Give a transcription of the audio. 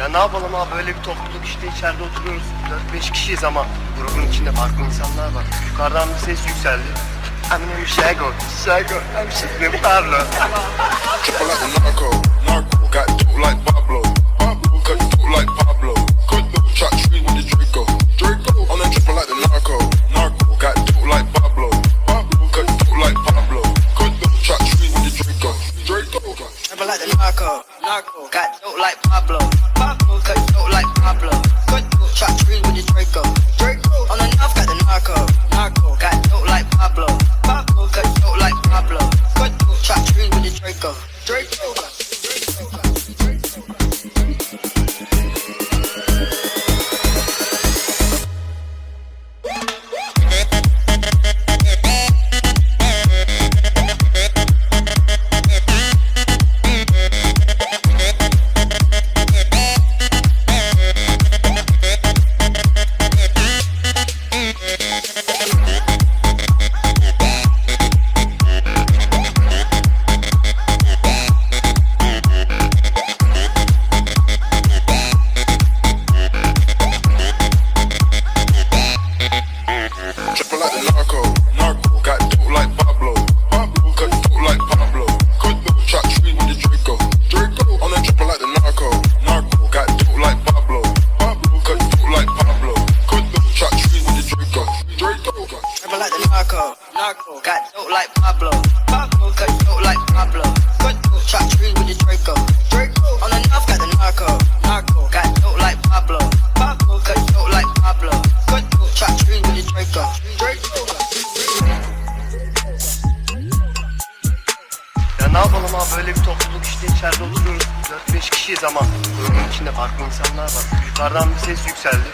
Ya ne yapalım abi böyle bir topluluk işte içeride oturuyoruz. 4-5 kişiyiz ama grubun içinde farklı insanlar var. Yukarıdan bir ses yükseldi. Eminem Shago, Shago, I'm Shifting Pablo. Draco. Like the narco, narco. Got dope like Pablo, Pablo. Cut dope like Pablo, cut dope. Chop trees with the Draco, Draco. On the north got the narco, narco. Got dope like Pablo, Pablo. Cut dope like Pablo, cut dope. Chop trees with the Draco, Draco. Draco. Draco, Draco. Triple like the narco, narco. Got dope like Pablo, Pablo. Cut dope like Pablo, cut dope. Shot tree with the Draco, Draco. On the triple like the narco, narco. Got dope like Pablo, Pablo. Cut dope like Pablo, cut dope. Shot tree with the Draco, Draco. Trapping like the narco, narco. Got dope like Pablo, Pablo. Cut ne yapalım abi böyle bir topluluk işte içeride oturuyoruz. 4-5 kişiyiz ama grubun içinde farklı insanlar var. Yukarıdan bir ses yükseldi.